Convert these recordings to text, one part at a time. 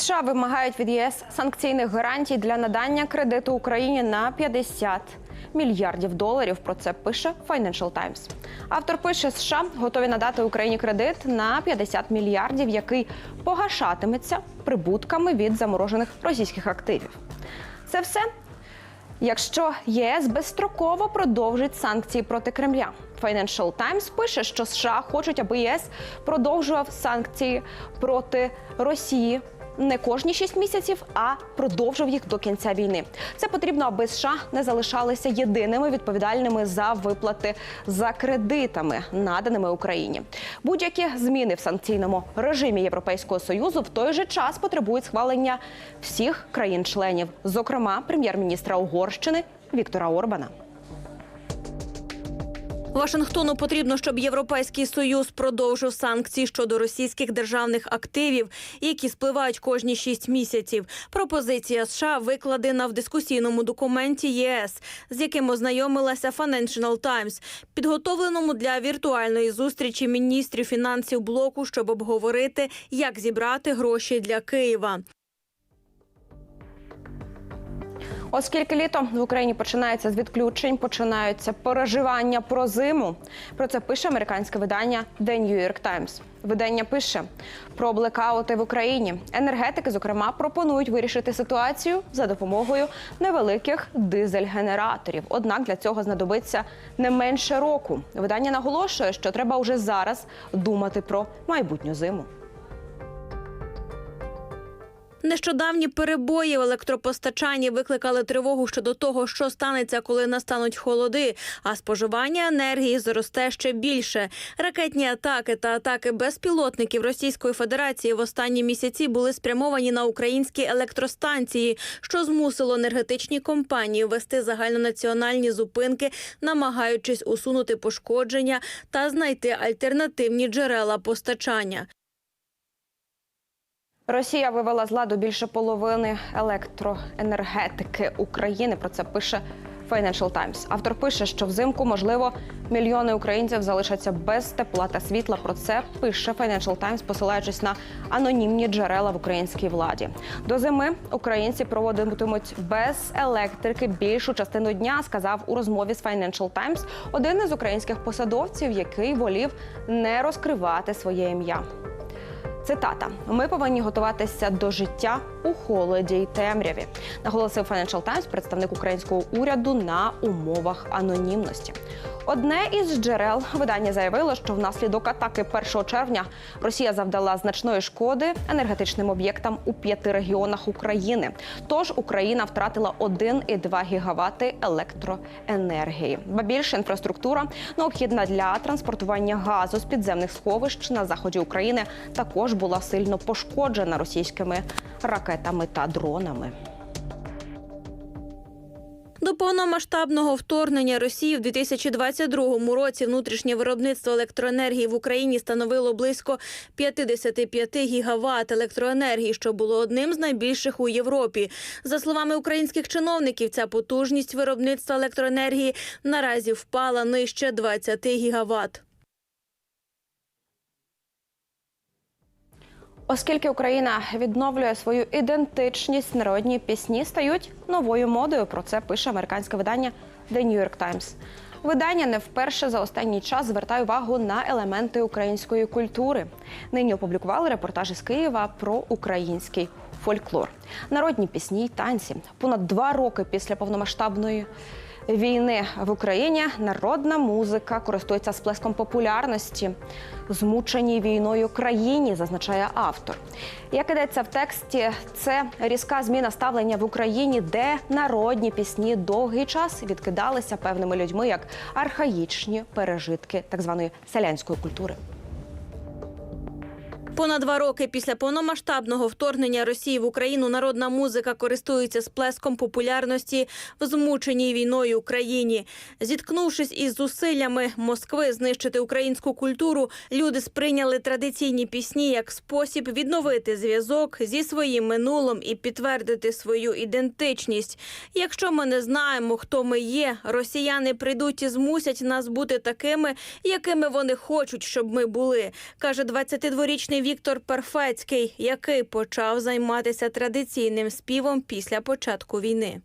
США вимагають від ЄС санкційних гарантій для надання кредиту Україні на 50 мільярдів доларів. Про це пише Financial Times. Автор пише, США готові надати Україні кредит на 50 мільярдів, який погашатиметься прибутками від заморожених російських активів. Це все Якщо ЄС безстроково продовжить санкції проти Кремля, Financial Times пише, що США хочуть, аби ЄС продовжував санкції проти Росії. Не кожні 6 місяців, а продовжив їх до кінця війни. Це потрібно, аби США не залишалися єдиними відповідальними за виплати за кредитами, наданими Україні. Будь-які зміни в санкційному режимі Європейського союзу в той же час потребують схвалення всіх країн-членів, зокрема прем'єр-міністра Угорщини Віктора Орбана. Вашингтону потрібно, щоб Європейський союз продовжив санкції щодо російських державних активів, які спливають кожні шість місяців. Пропозиція США викладена в дискусійному документі ЄС, з яким ознайомилася Financial Times, підготовленому для віртуальної зустрічі міністрів фінансів блоку, щоб обговорити, як зібрати гроші для Києва. Оскільки літо в Україні починається з відключень, починаються переживання про зиму. Про це пише американське видання The New York Times. Видання пише про блекаути в Україні. Енергетики, зокрема, пропонують вирішити ситуацію за допомогою невеликих дизель-генераторів. Однак для цього знадобиться не менше року. Видання наголошує, що треба вже зараз думати про майбутню зиму. Нещодавні перебої в електропостачанні викликали тривогу щодо того, що станеться, коли настануть холоди, а споживання енергії зросте ще більше. Ракетні атаки та атаки безпілотників Російської Федерації в останні місяці були спрямовані на українські електростанції, що змусило енергетичні компанії ввести загальнонаціональні зупинки, намагаючись усунути пошкодження та знайти альтернативні джерела постачання. Росія вивела з ладу більше половини електроенергетики України. Про це пише Financial Times. Автор пише, що взимку можливо мільйони українців залишаться без тепла та світла. Про це пише Financial Times, посилаючись на анонімні джерела в українській владі. До зими українці проводитимуть без електрики більшу частину дня. Сказав у розмові з Financial Times один із українських посадовців, який волів не розкривати своє ім'я. Цитата: ми повинні готуватися до життя у холоді й темряві, наголосив Financial Times, представник українського уряду на умовах анонімності. Одне із джерел видання заявило, що внаслідок атаки 1 червня Росія завдала значної шкоди енергетичним об'єктам у п'яти регіонах України. Тож Україна втратила 1,2 гігавати електроенергії. Ба більше інфраструктура необхідна для транспортування газу з підземних сховищ на заході України також була сильно пошкоджена російськими ракетами та дронами. До повномасштабного вторгнення Росії в 2022 році внутрішнє виробництво електроенергії в Україні становило близько 55 гігават електроенергії, що було одним з найбільших у Європі. За словами українських чиновників, ця потужність виробництва електроенергії наразі впала нижче 20 гігават. Оскільки Україна відновлює свою ідентичність, народні пісні стають новою модою. Про це пише американське видання The New York Times. Видання не вперше за останній час звертає увагу на елементи української культури. Нині опублікували репортаж із Києва про український фольклор, народні пісні й танці. Понад два роки після повномасштабної війни в Україні народна музика користується сплеском популярності змученій війною країні, зазначає автор. Як ідеться в тексті, це різка зміна ставлення в Україні, де народні пісні довгий час відкидалися певними людьми як архаїчні пережитки так званої селянської культури. Понад два роки після повномасштабного вторгнення Росії в Україну народна музика користується сплеском популярності в змученій війною Україні. Зіткнувшись із зусиллями Москви знищити українську культуру, люди сприйняли традиційні пісні як спосіб відновити зв'язок зі своїм минулим і підтвердити свою ідентичність. Якщо ми не знаємо, хто ми є, росіяни прийдуть і змусять нас бути такими, якими вони хочуть, щоб ми були, каже 22-річний Віктор Перфецький, який почав займатися традиційним співом після початку війни.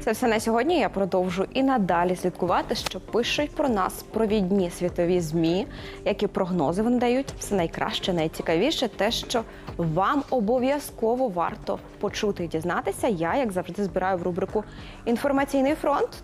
Це все на сьогодні. Я продовжу і надалі слідкувати, що пишуть про нас провідні світові змі, які прогнози вони дають. Все найкраще, найцікавіше, те, що вам обов'язково варто почути і дізнатися. Я, як завжди, збираю в рубрику Інформаційний фронт.